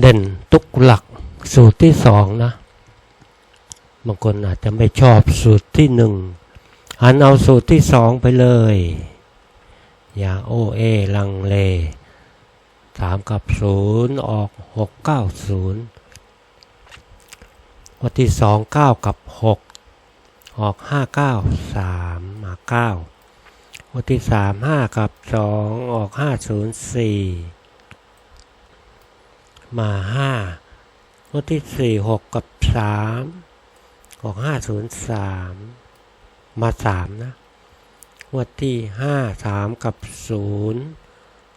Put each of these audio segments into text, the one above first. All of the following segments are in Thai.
เด่นทุกหลักสูตรที่สองนะบางคนอาจจะไม่ชอบสูตรที่หนึ่งหันเอาสูตรที่สองไปเลย อย่าโอเอลังเลสามกับศูนย์ออกหกเก้าศูนย์วันที่สองเก้ากับหกออกห้าเก้าสามมาเก้าวันที่สามห้ากับสองออกห้าศูนย์สี่ มาห้าวันที่สี่หกกับสามออกห้าศูนย์สามมาสามนะงวันที่ห้าสามกับศูนย์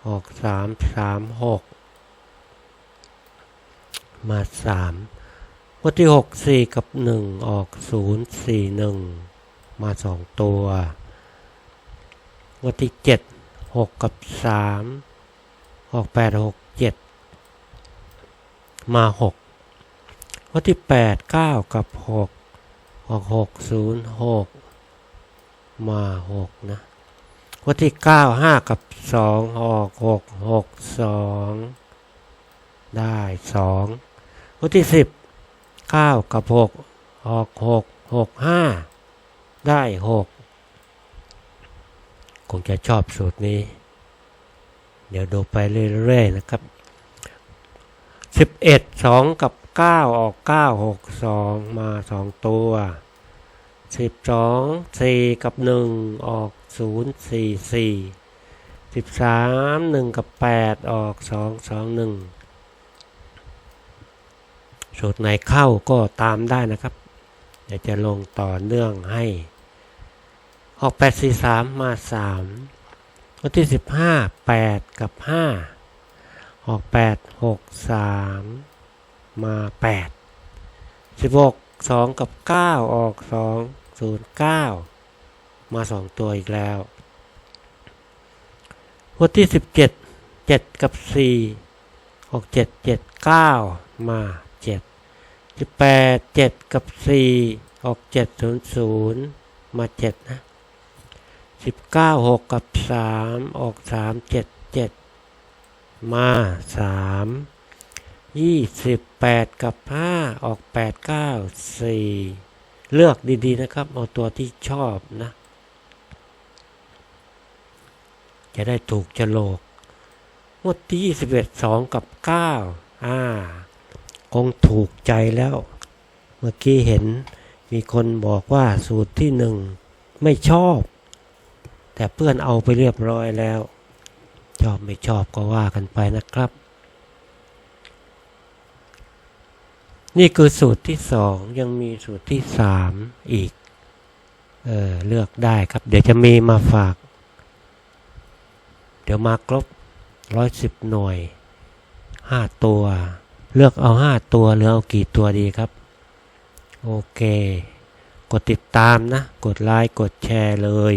ออกสามสามหกมาสามงวันที่หกสี่กับหนึ่งออกศูนย์สี่หนึ่งมาสองตัวงวันที่เจ็ดหกกับสามออกแปดหกเจ็ด มาหกวันที่แปดเก้ากับหกออกหกศูนย์หกมาหกนะวันที่เก้าห้ากับสองออกหกหกสองได้สองวันที่สิบเก้ากับหกออกหกหกห้าได้หกคงจะชอบสูตรนี้ เดี๋ยวดูไปเรื่อยๆนะครับ สิบเอ็ดสองกับเก้าออกเก้าหกสองมาสองตัวสิบสองสี่กับหนึ่งออกศูนย์สี่สี่สิบสามหนึ่งกับแปดออกสองสองหนึ่งสูตรไหนเข้าก็ตามได้นะครับ เดี๋ยวจะลงต่อเนื่องให้ออกแปดสี่สามมาสามวันที่สิบห้าแปดกับห้า ออกแปดหกสามมาแปดสิบหกสองกับเก้าออกสองศูนย์เก้ามาสองตัวอีกแล้ววันที่สิบเจ็ดเจ็ดกับสี่ออกเจ็ดเจ็ดเก้ามาเจ็ดสิบแปดเจ็ดกับสี่ออกเจ็ดศูนย์ศูนย์มาเจ็ดนะสิบเก้าหกกับสามออกสามเจ็ดเจ็ด มาสามยี่สิบแปดกับห้าออกแปดเก้าสี่เลือกดีๆนะครับ เอาตัวที่ชอบนะ จะได้ถูกจะโลกงวดที่ยี่สิบเอ็ดสองกับเก้าอ่า คงถูกใจแล้ว เมื่อกี้เห็นมีคนบอกว่าสูตรที่หนึ่งไม่ชอบ แต่เพื่อนเอาไปเรียบร้อยแล้ว ชอบไม่ชอบก็ว่ากันไปนะครับ นี่คือสูตรที่สองยังมีสูตรที่สามอีกเออเลือกได้ครับ เดี๋ยวจะมีมาฝาก เดี๋ยวมาครบร้อยสิบหน่วยห้าตัว เลือกเอาห้าตัวหรือเอากี่ตัวดีครับ โอเค กดติดตามนะ กดไลค์กดแชร์เลย